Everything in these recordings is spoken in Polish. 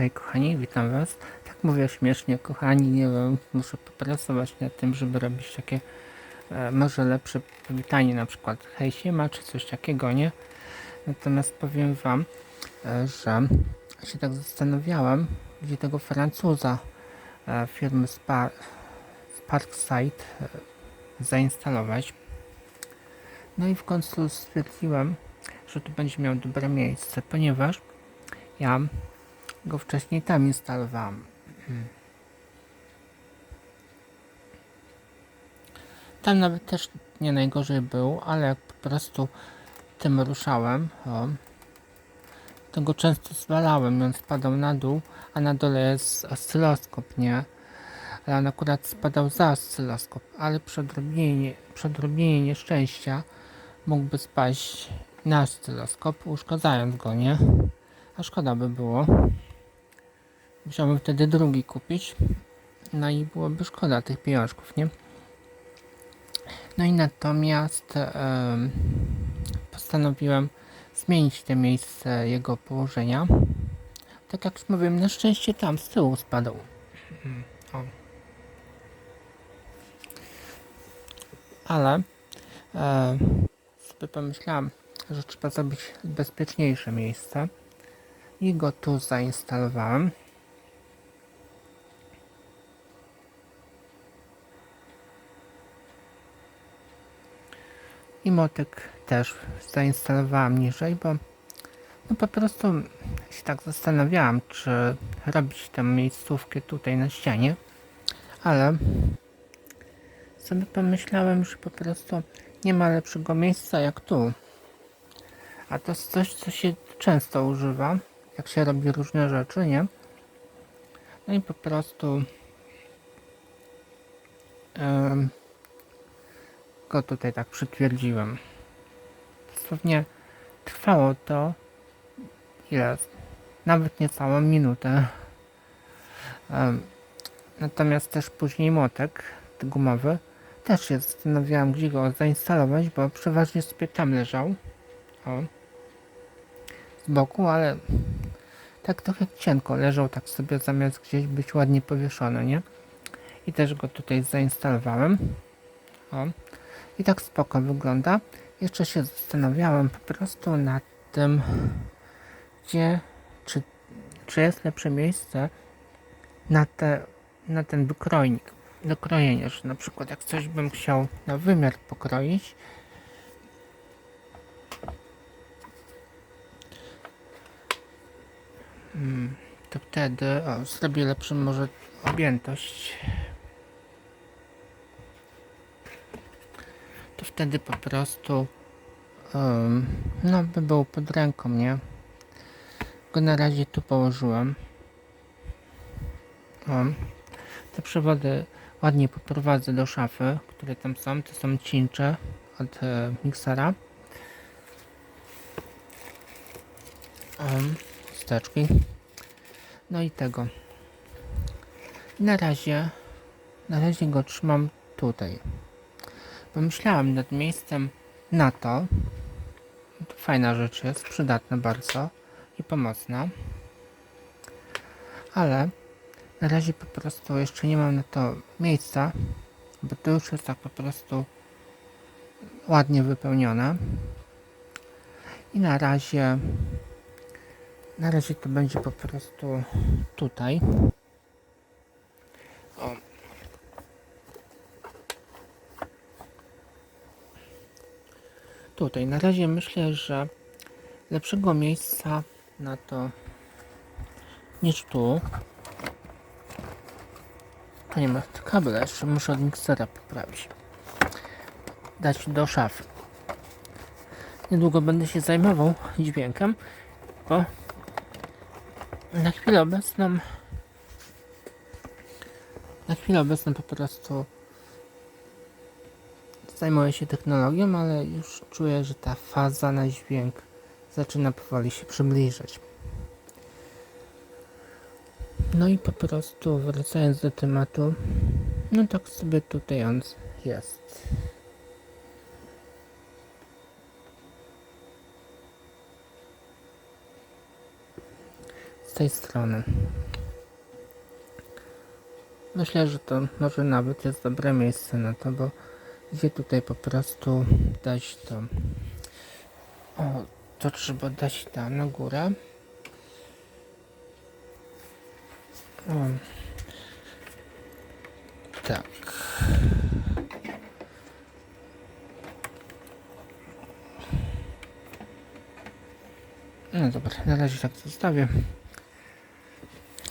Hej kochani, witam was. Tak mówię śmiesznie, kochani, nie wiem, muszę popracować nad tym, żeby robić takie e, może lepsze powitanie, na przykład hej siema, czy coś takiego, nie? Natomiast powiem wam, e, że się tak zastanawiałem, gdzie tego Francuza e, firmy Spar Sparkside e, zainstalować. No i w końcu stwierdziłem, że to będzie miał dobre miejsce, ponieważ ja go wcześniej tam instalowałem. Tam nawet też nie najgorzej był, ale jak po prostu tym ruszałem, o, to go często zwalałem i on spadał na dół, a na dole jest oscyloskop, nie? Ale on akurat spadał za oscyloskop, ale przy nieszczęścia mógłby spaść na oscyloskop, uszkadzając go, nie? A szkoda by było. Musiałbym wtedy drugi kupić. No i byłoby szkoda tych pieniążków, nie? No i natomiast em, postanowiłem zmienić te miejsce jego położenia. Tak jak już mówiłem, na szczęście tam z tyłu spadał. Mm, O. Ale e, sobie pomyślałem, że trzeba zrobić bezpieczniejsze miejsce i go tu zainstalowałem. I motyk też zainstalowałem niżej, bo no po prostu się tak zastanawiałam, czy robić tę miejscówkę tutaj na ścianie, ale sobie pomyślałem, że po prostu nie ma lepszego miejsca jak tu. A to jest coś, co się często używa, jak się robi różne rzeczy, nie? No i po prostu em, go tutaj tak przytwierdziłem. Dosłownie trwało to ile? Nawet nie całą minutę. Em, natomiast też później motek gumowy też się zastanawiałam, gdzie go zainstalować, bo przeważnie sobie tam leżał. O. Z boku, ale tak trochę cienko leżał tak sobie zamiast gdzieś być ładnie powieszony, nie? I też go tutaj zainstalowałem. O. I tak spoko wygląda. Jeszcze się zastanawiałem po prostu nad tym, gdzie, czy, czy jest lepsze miejsce na, te, na ten wykrojnik do krojenia, że na przykład jak coś bym chciał na wymiar pokroić, mm, to wtedy o, zrobię lepszą może objętość. To wtedy po prostu em, no by był pod ręką, nie? Go na razie tu położyłem. O. Te przewody ładnie poprowadzę do szafy, które tam są. To są cincze od e, miksera. Um, wsteczki. No i tego. Na razie, na razie go trzymam tutaj. Pomyślałem nad miejscem na to. To fajna rzecz jest, przydatna bardzo i pomocna. Ale na razie po prostu jeszcze nie mam na to miejsca, bo to już jest tak po prostu ładnie wypełnione. I na razie na razie to będzie po prostu tutaj. Tutaj. Na razie myślę, że lepszego miejsca na to niż tu. To nie ma kabla, jeszcze muszę od miksera poprawić. Dać do szafy. Niedługo będę się zajmował dźwiękiem, bo na chwilę obecną na chwilę obecną po prostu zajmuję się technologią, ale już czuję, że ta faza na dźwięk zaczyna powoli się przybliżać. No i po prostu wracając do tematu, no tak sobie tutaj on jest. tej strony. Myślę, że to może nawet jest dobre miejsce na to, bo gdzie tutaj po prostu dać to. O, to trzeba dać tam na górę. O. Tak. No dobra, na razie tak zostawię.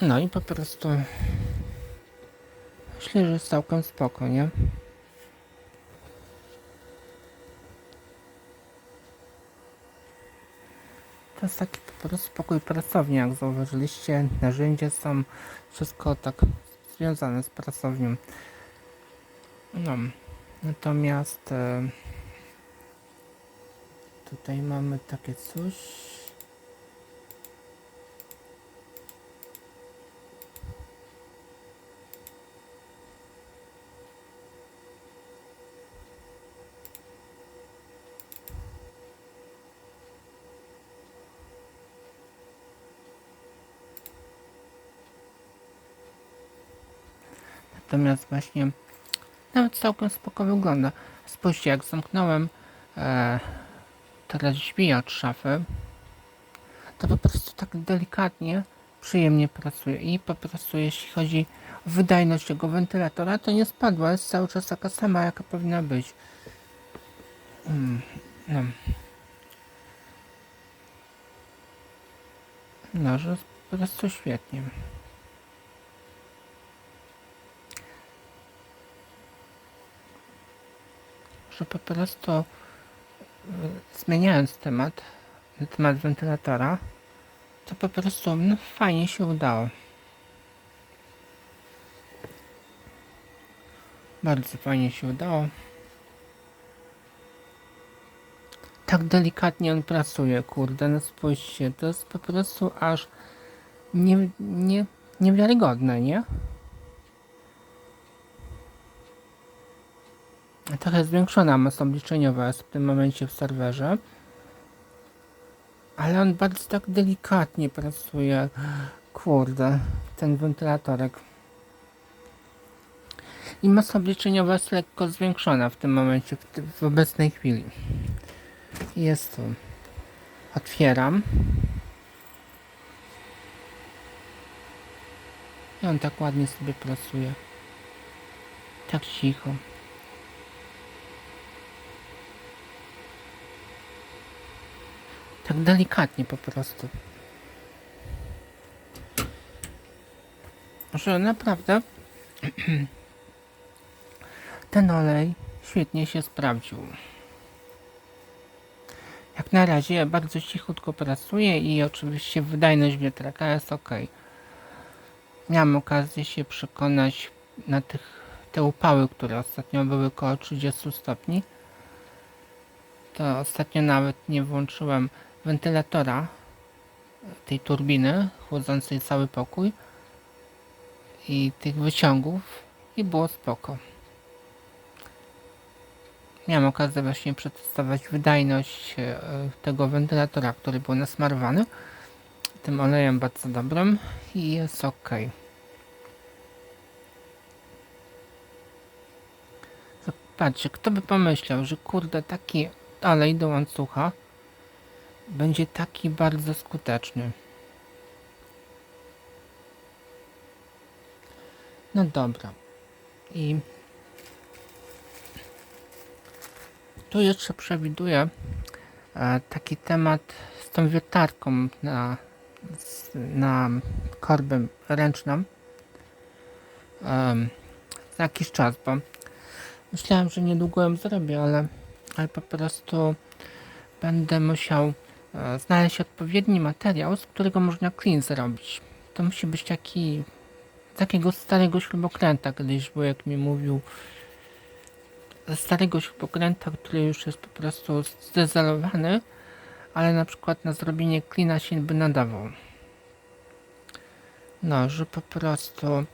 No i po prostu myślę, że jest całkiem spoko, nie? To jest taki po prostu pokój pracowni, jak zauważyliście. Narzędzia są wszystko tak związane z pracownią. No, natomiast e, tutaj mamy takie coś. Natomiast właśnie nawet całkiem spoko wygląda. Spójrzcie, jak zamknąłem e, teraz drzwi od szafy, to po prostu tak delikatnie, przyjemnie pracuje. I po prostu jeśli chodzi o wydajność tego wentylatora, to nie spadła, jest cały czas taka sama, jaka powinna być. Mm, no. No, że po prostu świetnie. Że po prostu y, zmieniając temat, temat wentylatora, to po prostu no, fajnie się udało. Bardzo fajnie się udało. Tak delikatnie on pracuje, kurde, no spójrzcie, to jest po prostu aż nie, nie, niewiarygodne, nie? Trochę zwiększona moc obliczeniowa jest w tym momencie w serwerze. Ale on bardzo tak delikatnie pracuje. Kurde, ten wentylatorek. I moc obliczeniowa jest lekko zwiększona w tym momencie, w, w obecnej chwili. Jest tu. Otwieram. I on tak ładnie sobie pracuje. Tak cicho. Tak delikatnie po prostu. Że naprawdę ten olej świetnie się sprawdził. Jak na razie bardzo cichutko pracuje i oczywiście wydajność wiatraka jest ok. Miałem okazję się przekonać na tych te upały, które ostatnio były około 30 stopni. To ostatnio nawet nie włączyłem wentylatora tej turbiny chłodzącej cały pokój i tych wyciągów i było spoko. Miałem okazję właśnie przetestować wydajność e, tego wentylatora, który był nasmarowany tym olejem bardzo dobrym i jest ok. Patrzcie, kto by pomyślał, że kurde taki olej do łańcucha będzie taki bardzo skuteczny. No dobra. I tu jeszcze przewiduję e, taki temat z tą wiertarką na, na korbę ręczną em, za jakiś czas, bo myślałem, że niedługo ją zrobię, ale, ale po prostu będę musiał znaleźć odpowiedni materiał, z którego można clean zrobić. To musi być taki takiego starego śrubokręta, kiedyś wujek mi mówił starego śrubokręta, który już jest po prostu zdezolowany, ale na przykład na zrobienie klina się by nadawał. No, że po prostu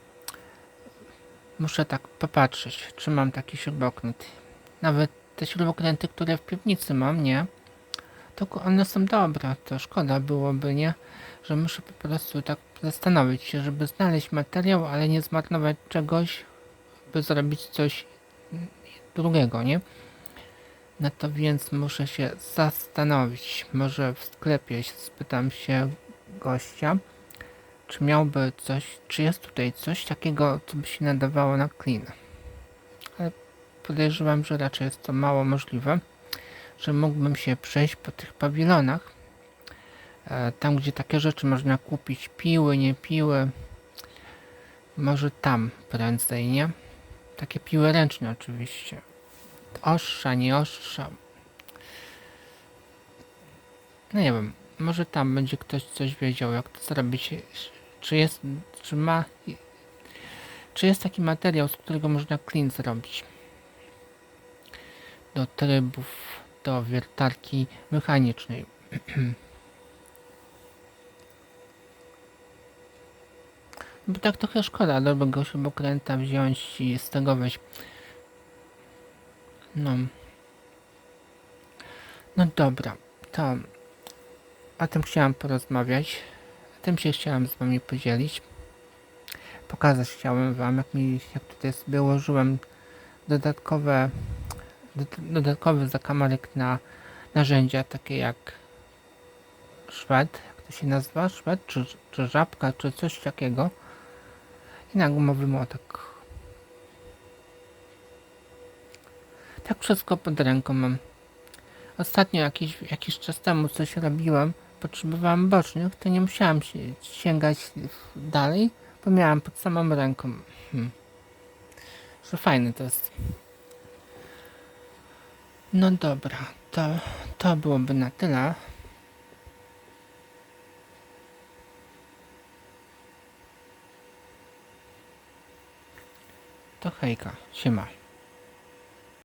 muszę tak popatrzeć, czy mam taki śrubokręt. Nawet te śrubokręty, które w piwnicy mam, nie? Ku- one są dobre, to szkoda byłoby, nie? Że muszę po prostu tak zastanowić się, żeby znaleźć materiał, ale nie zmarnować czegoś, by zrobić coś drugiego, nie? No to więc muszę się zastanowić. Może w sklepie się spytam się gościa, czy miałby coś, czy jest tutaj coś takiego, co by się nadawało na clean. Ale podejrzewam, że raczej jest to mało możliwe, że mógłbym się przejść po tych pawilonach, e, tam gdzie takie rzeczy można kupić, piły, nie piły, może tam prędzej, nie? Takie piły ręczne oczywiście. Ostrza, nie ostrza. No nie wiem, może tam będzie ktoś coś wiedział, jak to zrobić. Czy jest, czy ma, czy jest taki materiał, z którego można clean zrobić. Do trybów, do wiertarki mechanicznej. Bo tak trochę szkoda dobrego śrubokręta wziąć i z tego weź. No. No dobra, to o tym chciałam porozmawiać. Tym się chciałam z wami podzielić. Pokazać chciałem wam, jak mi, jak tutaj sobie ułożyłem dodatkowe, dod- dodatkowy zakamarek na narzędzia, takie jak szwed, jak to się nazywa, szwed, czy, czy żabka, czy coś takiego. I na gumowy młotek. Tak wszystko pod ręką mam. Ostatnio jakiś, jakiś czas temu coś robiłem, potrzebowałem bocznych, to nie musiałem się sięgać dalej, bo miałem pod samą ręką. Hmm. Że fajne to jest. No dobra, to, to byłoby na tyle. To hejka, siema.